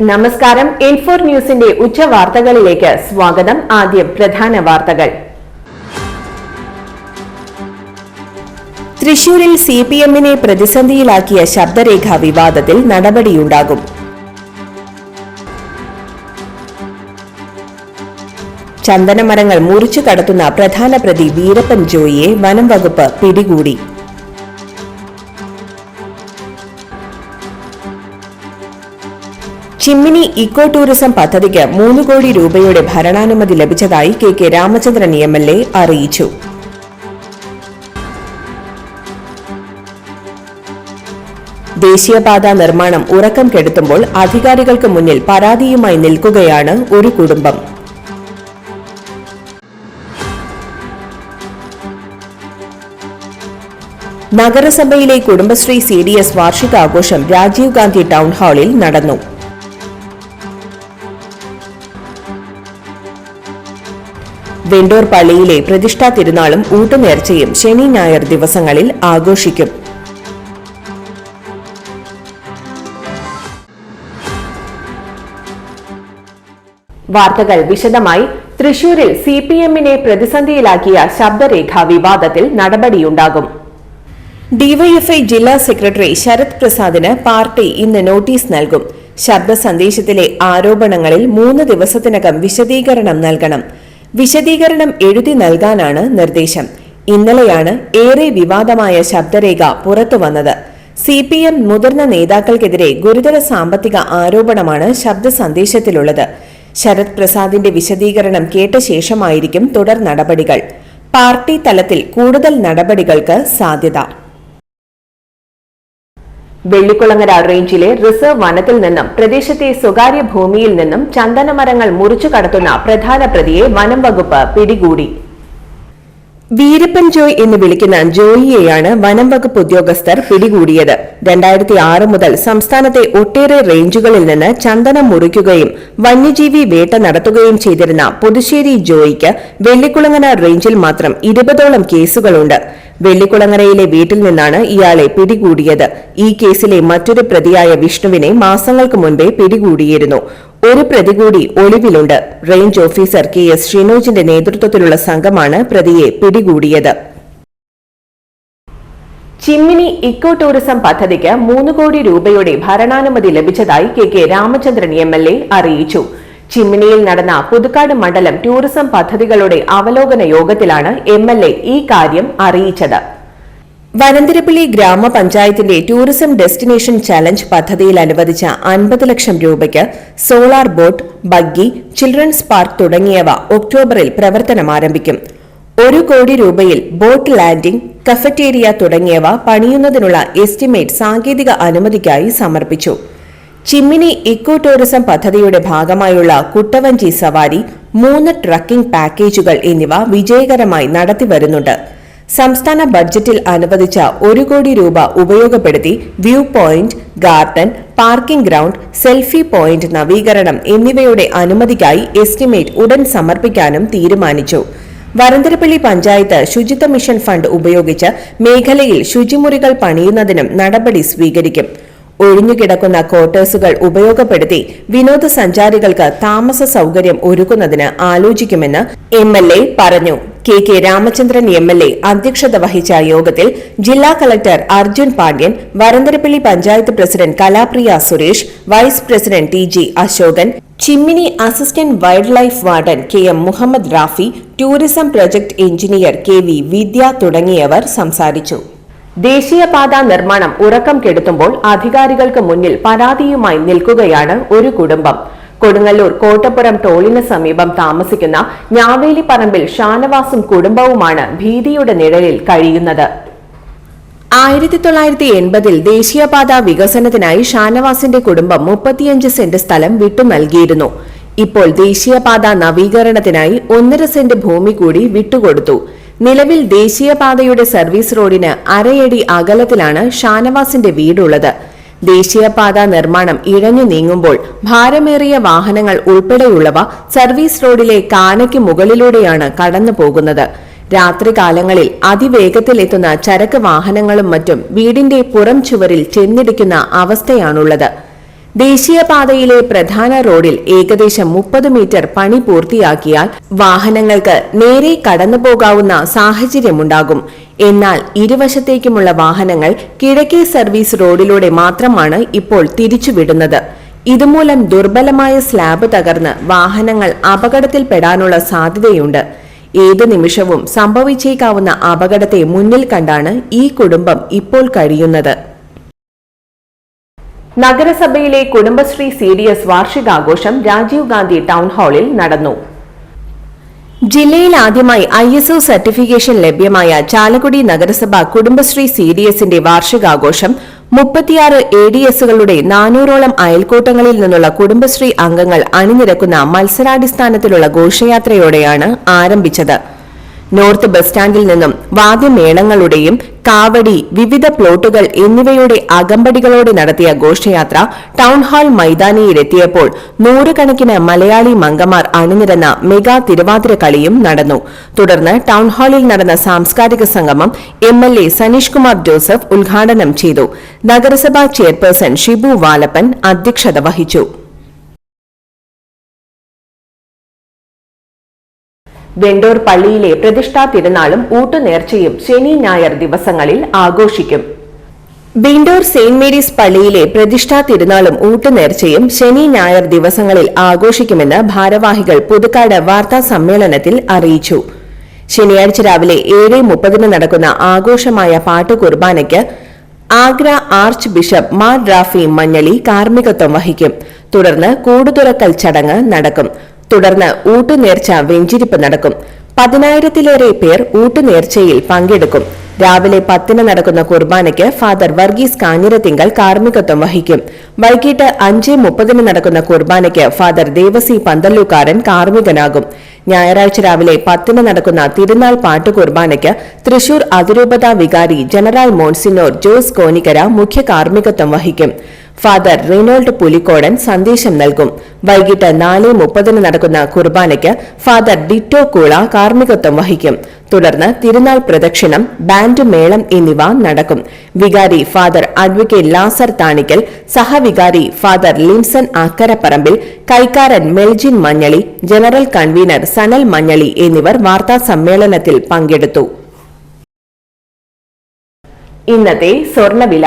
നമസ്കാരം. ഇൻഫോർ ന്യൂസിന്റെ ഉച്ചവാർത്തകളിലേക്ക് സ്വാഗതം. ആദ്യം പ്രധാന വാർത്തകൾ. തൃശൂരിൽ സി പി എമ്മിനെ പ്രതിസന്ധിയിലാക്കിയ ശബ്ദരേഖ വിവാദത്തിൽ നടപടിയുണ്ടാകും. ചന്ദനമരങ്ങൾ മുറിച്ചു കടത്തുന്ന പ്രധാന പ്രതി വീരപ്പൻ ജോയിയെ വനം വകുപ്പ് പിടികൂടി. ചിമ്മിനി ഇക്കോ ടൂറിസം പദ്ധതിക്ക് മൂന്ന് കോടി രൂപയുടെ ഭരണാനുമതി ലഭിച്ചതായി K K Ramachandran M L A അറിയിച്ചു. ദേശീയപാത നിർമ്മാണം ഉറക്കം കെടുത്തുമ്പോൾ അധികാരികൾക്ക് മുന്നിൽ പരാതിയുമായി നിൽക്കുകയാണ് ഒരു കുടുംബം. നഗരസഭയിലെ കുടുംബശ്രീ സി ഡി എസ് വാർഷികാഘോഷം രാജീവ് ഗാന്ധി ടൗൺ ഹാളിൽ നടന്നു. വെണ്ടൂർ പള്ളിയിലെ പ്രതിഷ്ഠാ തിരുനാളും ഊട്ടുനേർച്ചയും ശനി ഞായർ ദിവസങ്ങളിൽ ആഘോഷിക്കും. വാർത്തകൾ വിശദമായി. തൃശൂരിൽ സി പി എമ്മിനെ പ്രതിസന്ധിയിലാക്കിയ ശബ്ദരേഖ വിവാദത്തിൽ നടപടിയുണ്ടാകും. ഡിവൈഎഫ്ഐ ജില്ലാ സെക്രട്ടറി ശരത് പ്രസാദിന് പാർട്ടി ഇന്ന് നോട്ടീസ് നൽകും. ശബ്ദ സന്ദേശത്തിലെ ആരോപണങ്ങളിൽ മൂന്ന് ദിവസത്തിനകം വിശദീകരണം നൽകണം. വിശദീകരണം എഴുതി നൽകാനാണ് നിർദ്ദേശം. ഇന്നലെയാണ് ഏറെ വിവാദമായ ശബ്ദരേഖ പുറത്തുവന്നത് സി പി എം മുതിർന്ന നേതാക്കൾക്കെതിരെ ഗുരുതര സാമ്പത്തിക ആരോപണമാണ് ശബ്ദ സന്ദേശത്തിലുള്ളത്. ശരത് പ്രസാദിന്റെ വിശദീകരണം കേട്ട ശേഷമായിരിക്കും തുടർ നടപടികൾ. പാർട്ടി തലത്തിൽ കൂടുതൽ നടപടികൾക്ക് സാധ്യത. വെള്ളിക്കുളങ്ങര റേഞ്ചിലെ റിസർവ് വനത്തിൽ നിന്നും പ്രദേശത്തെ സ്വകാര്യ ഭൂമിയിൽ നിന്നും ചന്ദനമരങ്ങൾ മുറിച്ചു കടത്തുന്ന പ്രധാന പ്രതിയെ വനം വകുപ്പ് പിടികൂടി. വീരപ്പൻ ജോയ് എന്ന് വിളിക്കുന്ന ജോയിയെയാണ് വനം വകുപ്പ് ഉദ്യോഗസ്ഥർ പിടികൂടിയത്. രണ്ടായിരത്തി ആറ് മുതൽ സംസ്ഥാനത്തെ ഒട്ടേറെ റേഞ്ചുകളിൽ നിന്ന് ചന്ദനം മുറിക്കുകയും വന്യജീവി വേട്ട നടത്തുകയും ചെയ്തിരുന്ന പുതുശ്ശേരി ജോയിക്ക് വെള്ളിക്കുളങ്ങര റേഞ്ചിൽ മാത്രം ഇരുപതോളം കേസുകളുണ്ട്. വെള്ളിക്കുളങ്ങരയിലെ വീട്ടിൽ നിന്നാണ് ഇയാളെ പിടികൂടിയത്. ഈ കേസിലെ മറ്റൊരു പ്രതിയായ വിഷ്ണുവിനെ മാസങ്ങൾക്ക് മുൻപേ പിടികൂടിയിരുന്നു. ഒരു പ്രതി കൂടി ഒളിവിലുണ്ട്. റേഞ്ച് ഓഫീസർ കെ എസ് ഷിനോജിന്റെ നേതൃത്വത്തിലുള്ള സംഘമാണ് പ്രതിയെ പിടികൂടിയത്. ചിമ്മിനി ഇക്കോ ടൂറിസം പദ്ധതിക്ക് മൂന്ന് കോടി രൂപയുടെ ഭരണാനുമതി ലഭിച്ചതായി K K Ramachandran M L A അറിയിച്ചു. ചിമ്മിനിയിൽ നടന്ന പുതുക്കാട് മണ്ഡലം ടൂറിസം പദ്ധതികളുടെ അവലോകന യോഗത്തിലാണ് എം എൽ എ ഈ കാര്യം അറിയിച്ചത്. വനന്തിരപ്പള്ളി ഗ്രാമപഞ്ചായത്തിന്റെ ടൂറിസം ഡെസ്റ്റിനേഷൻ ചലഞ്ച് പദ്ധതിയിൽ അനുവദിച്ച അൻപത് ലക്ഷം രൂപയ്ക്ക് solar boat buggy children's park തുടങ്ങിയവ ഒക്ടോബറിൽ പ്രവർത്തനം ആരംഭിക്കും. ഒരു കോടി രൂപയിൽ ബോട്ട് ലാൻഡിംഗ് കഫറ്റേരിയ തുടങ്ങിയവ പണിയുന്നതിനുള്ള എസ്റ്റിമേറ്റ് സാങ്കേതിക അനുമതിക്കായി സമർപ്പിച്ചു. ചിമ്മിനി ഇക്കോ ടൂറിസം പദ്ധതിയുടെ ഭാഗമായുള്ള കുട്ടവഞ്ചി സവാരി മൂന്ന് ട്രക്കിംഗ് പാക്കേജുകൾ എന്നിവ വിജയകരമായി നടത്തിവരുന്നുണ്ട്. സംസ്ഥാന ബഡ്ജറ്റിൽ അനുവദിച്ച ഒരു കോടി രൂപ ഉപയോഗപ്പെടുത്തി view point garden parking ground selfie point നവീകരണം എന്നിവയുടെ അനുമതിക്കായി എസ്റ്റിമേറ്റ് ഉടൻ സമർപ്പിക്കാനും തീരുമാനിച്ചു. വരന്തരപ്പള്ളി പഞ്ചായത്ത് ശുചിത്വ മിഷൻ ഫണ്ട് ഉപയോഗിച്ച് മേഖലയിൽ ശുചിമുറികൾ പണിയുന്നതിനും നടപടി സ്വീകരിക്കും. ഒഴിഞ്ഞുകിടക്കുന്ന ക്വാർട്ടേഴ്സുകൾ ഉപയോഗപ്പെടുത്തി വിനോദസഞ്ചാരികൾക്ക് താമസ സൗകര്യം ഒരുക്കുന്നതിന് ആലോചിക്കുമെന്ന് എം പറഞ്ഞു. K K Ramachandran M L A അധ്യക്ഷത വഹിച്ച യോഗത്തിൽ ജില്ലാ collector Arjun Pandian Varantharappilly panchayat president Kalapriya Suresh vice president T G Ashokan Chimmini assistant wildlife warden K M Muhammad Rafi tourism project engineer K V Vidya തുടങ്ങിയവർ സംസാരിച്ചു. ദേശീയപാത നിർമ്മാണം ഉറക്കം കെടുത്തുമ്പോൾ അധികാരികൾക്ക് മുന്നിൽ പരാതിയുമായി നിൽക്കുകയാണ് ഒരു കുടുംബം. കൊടുങ്ങല്ലൂർ കോട്ടപ്പുറം ടോളിന് സമീപം താമസിക്കുന്ന ഞാവേലി പറമ്പിൽ ഷാനവാസും കുടുംബവുമാണ് ഭീതിയുടെ നിഴലിൽ കഴിയുന്നത്. ആയിരത്തി തൊള്ളായിരത്തി എൺപതിൽ ദേശീയപാത വികസനത്തിനായി ഷാനവാസിന്റെ കുടുംബം മുപ്പത്തിയഞ്ച് സെന്റ് സ്ഥലം വിട്ടു നൽകിയിരുന്നു. ഇപ്പോൾ ദേശീയപാത നവീകരണത്തിനായി ഒന്നര സെന്റ് ഭൂമി കൂടി വിട്ടുകൊടുത്തു. നിലവിൽ ദേശീയപാതയുടെ സർവീസ് റോഡിന് അരയടി അകലത്തിലാണ് ഷാനവാസിന്റെ വീടുള്ളത്. ദേശീയപാത നിർമ്മാണം ഇഴഞ്ഞു നീങ്ങുമ്പോൾ ഭാരമേറിയ വാഹനങ്ങൾ ഉൾപ്പെടെയുള്ളവ സർവീസ് റോഡിലെ കാനയ്ക്ക് മുകളിലൂടെയാണ് കടന്നു പോകുന്നത്. രാത്രികാലങ്ങളിൽ അതിവേഗത്തിൽ ചരക്ക് വാഹനങ്ങളും മറ്റും വീടിന്റെ പുറം ചുവരിൽ ചെന്നിടിക്കുന്ന അവസ്ഥയാണുള്ളത്. ദേശീയപാതയിലെ പ്രധാന റോഡിൽ ഏകദേശം മുപ്പത് മീറ്റർ പണി പൂർത്തിയാക്കിയാൽ വാഹനങ്ങൾക്ക് നേരെ കടന്നുപോകാവുന്ന സാഹചര്യമുണ്ടാകും. എന്നാൽ ഇരുവശത്തേക്കുമുള്ള വാഹനങ്ങൾ കിഴക്കേ സർവീസ് റോഡിലൂടെ മാത്രമാണ് ഇപ്പോൾ തിരിച്ചുവിടുന്നത്. ഇതുമൂലം ദുർബലമായ സ്ലാബ് തകർന്ന് വാഹനങ്ങൾ അപകടത്തിൽപ്പെടാനുള്ള സാധ്യതയുണ്ട്. ഏത് നിമിഷവും സംഭവിച്ചേക്കാവുന്ന അപകടത്തെ മുന്നിൽ കണ്ടാണ് ഈ കുടുംബം ഇപ്പോൾ കഴിയുന്നത്. നഗരസഭയിലെ കുടുംബശ്രീ സി ഡി എസ് വാർഷികാഘോഷം രാജീവ് ഗാന്ധി ടൗൺ ഹാളിൽ നടന്നു. ജില്ലയിൽ ആദ്യമായി ഐ എസ് ഒ സർട്ടിഫിക്കേഷൻ ലഭ്യമായ ചാലക്കുടി നഗരസഭ കുടുംബശ്രീ സി ഡി എസിന്റെ വാർഷികാഘോഷം മുപ്പത്തിയാറ് എ ഡി എസുകളുടെ നാനൂറോളം അയൽക്കൂട്ടങ്ങളിൽ നിന്നുള്ള കുടുംബശ്രീ അംഗങ്ങൾ അണിനിരക്കുന്ന മത്സരാടിസ്ഥാനത്തിലുള്ള ഘോഷയാത്രയോടെയാണ് ആരംഭിച്ചത്. നോർത്ത് ബസ് സ്റ്റാൻഡിൽ നിന്നും വാദ്യമേളങ്ങളുടെയും കാവടി വിവിധ പ്ലോട്ടുകൾ എന്നിവയുടെ അകമ്പടികളോടെ നടത്തിയ ഘോഷയാത്ര ടൗൺഹാൾ മൈതാനിയിലെത്തിയപ്പോൾ നൂറുകണക്കിന് മലയാളി മംഗമാർ അണിനിരന്ന മെഗാ തിരുവാതിര കളിയും നടന്നു. തുടർന്ന് ടൗൺഹാളിൽ നടന്ന സാംസ്കാരിക സംഗമം M L A Saneesh Kumar Joseph ഉദ്ഘാടനം ചെയ്തു. നഗരസഭാ ചെയർപേഴ്സൺ ഷിബു വാലപ്പൻ അധ്യക്ഷത വഹിച്ചു. വെണ്ടൂർ പള്ളിയിലെ പ്രതിഷ്ഠാ തിരുനാളും ഊട്ടുനേർച്ചയും ശനി ഞായർ ദിവസങ്ങളിൽ ആഘോഷിക്കും. വെണ്ടൂർ സെയിന്റ് മേരീസ് പള്ളിയിലെ പ്രതിഷ്ഠാ തിരുനാളും ഊട്ടുനേർച്ചയും ശനി ഞായർ ദിവസങ്ങളിൽ ആഘോഷിക്കുമെന്ന് ഭാരവാഹികൾ പുതുക്കാട് വാർത്താ സമ്മേളനത്തിൽ അറിയിച്ചു. ശനിയാഴ്ച രാവിലെ ഏഴ് മുപ്പതിന് നടക്കുന്ന ആഘോഷമായ പാട്ടു കുർബാനയ്ക്ക് ആഗ്ര ആർച്ച് ബിഷപ്പ് മാർ റാഫി മഞ്ഞളി കാർമ്മികത്വം വഹിക്കും. തുടർന്ന് കൂടുതുറക്കൽ ചടങ്ങ് നടക്കും. തുടർന്ന് ഊട്ടുനേർച്ച വെഞ്ചിരിപ്പ് നടക്കും. പതിനായിരത്തിലേറെ പേർ ഊട്ടുനേർച്ചയിൽ പങ്കെടുക്കും. രാവിലെ പത്തിന് നടക്കുന്ന കുർബാനയ്ക്ക് ഫാദർ വർഗീസ് കാഞ്ഞിരത്തിങ്കൽ കാർമ്മികത്വം വഹിക്കും. വൈകിട്ട് അഞ്ച് മുപ്പതിന് നടക്കുന്ന കുർബാനയ്ക്ക് ഫാദർ ദേവസി പന്തല്ലൂക്കാരൻ കാർമ്മികനാകും. ഞായറാഴ്ച രാവിലെ പത്തിന് നടക്കുന്ന തിരുനാൾ പാട്ട് കുർബാനയ്ക്ക് തൃശൂർ അതിരൂപത വികാരി ജനറൽ മോൺസിനോർ ജോസ് കോനിക്കര മുഖ്യ കാർമ്മികത്വം വഹിക്കും. ഫാദർ റിനോൾഡ് പുലിക്കോടൻ സന്ദേശം നൽകും. വൈകിട്ട് നാല് മുപ്പതിന് നടക്കുന്ന കുർബാനയ്ക്ക് ഫാദർ ഡിറ്റോ കൂള കാർമ്മികത്വം വഹിക്കും. തുടർന്ന് തിരുനാൾ പ്രദക്ഷിണം ബാൻഡ് മേളം എന്നിവ നടക്കും. വികാരി ഫാദർ അഡ്വക്കേറ്റ് ലാസർ താണിക്കൽ സഹവികാരി ഫാദർ ലിൻസൺ അക്കരപ്പറമ്പിൽ കൈക്കാരൻ മെൽജിൻ മഞ്ഞളി ജനറൽ കൺവീനർ സനൽ മഞ്ഞളി എന്നിവർ വാർത്താ സമ്മേളനത്തിൽ പങ്കെടുത്തു. ഇന്നത്തെ സ്വർണവില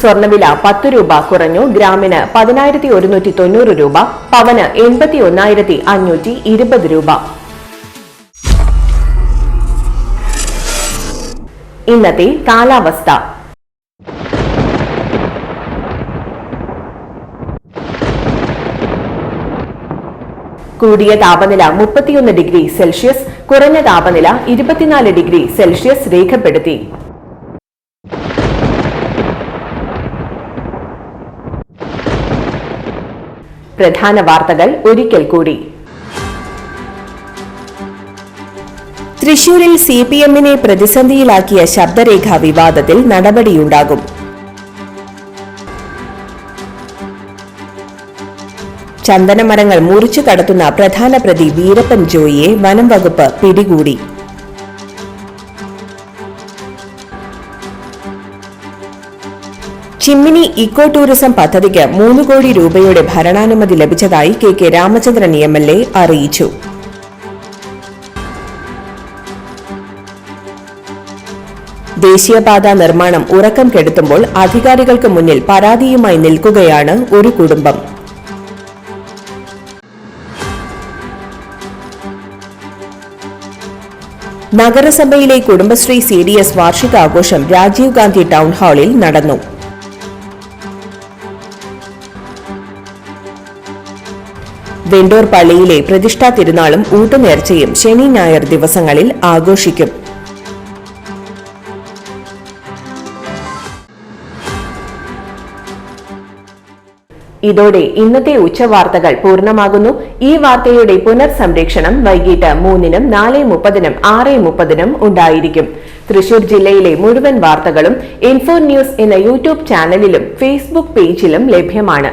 സ്വർണവില പത്ത് രൂപ കുറഞ്ഞു. ഗ്രാമിന് പതിനായിരത്തി ഒരുന്നൂറ്റി തൊണ്ണൂറ് രൂപ പവന് എൺപത്തി ഒന്നായിരത്തി അഞ്ഞൂറ്റി ഇരുപത് രൂപ. ഇന്നത്തെ കാലാവസ്ഥ. കൂടിയ താപനില മുപ്പത്തിയൊന്ന് ഡിഗ്രി സെൽഷ്യസ് കുറഞ്ഞ താപനില ഇരുപത്തിനാല് ഡിഗ്രി സെൽഷ്യസ് രേഖപ്പെടുത്തി. പ്രധാന വാർത്തകൾ ഒരിക്കൽ കൂടി. തൃശൂരിൽ സി പി എമ്മിനെ പ്രതിസന്ധിയിലാക്കിയ ശബ്ദരേഖ വിവാദത്തിൽ നടപടിയുണ്ടാകും. ചന്ദനമരങ്ങൾ മുറിച്ചു കടത്തുന്ന പ്രധാന പ്രതി വീരപ്പൻ ജോയിയെ വനം വകുപ്പ് പിടികൂടി. ചിമ്മിനി ഇക്കോ ടൂറിസം പദ്ധതിക്ക് മൂന്ന് കോടി രൂപയുടെ ഭരണാനുമതി ലഭിച്ചതായി K K Ramachandran M L A അറിയിച്ചു. ദേശീയപാത നിർമ്മാണം ഉറക്കം കെടുത്തുമ്പോൾ അധികാരികൾക്ക് മുന്നിൽ പരാതിയുമായി നിൽക്കുകയാണ് ഒരു കുടുംബം. നഗരസഭയിലെ കുടുംബശ്രീ സി ഡി എസ് വാർഷികാഘോഷം രാജീവ് ഗാന്ധി ടൗൺ ഹാളിൽ നടന്നു. വെണ്ടൂർ പള്ളിയിലെ പ്രതിഷ്ഠാ തിരുനാളും ഊട്ടുനേർച്ചയും ശനി ഞായർ ദിവസങ്ങളിൽ ആഘോഷിക്കും. ഇതോടെ ഇന്നത്തെ ഉച്ചവാർത്തകൾ പൂർണമാകുന്നു. ഈ വാർത്തയുടെ പുനർസംരക്ഷണം വൈകിട്ട് മൂന്നിനും നാല് മുപ്പതിനും ആറ് മുപ്പതിനും ഉണ്ടായിരിക്കും. തൃശൂർ ജില്ലയിലെ മുഴുവൻ വാർത്തകളും ഇൻഫോ ന്യൂസ് എന്ന യൂട്യൂബ് ചാനലിലും ഫേസ്ബുക്ക് പേജിലും ലഭ്യമാണ്.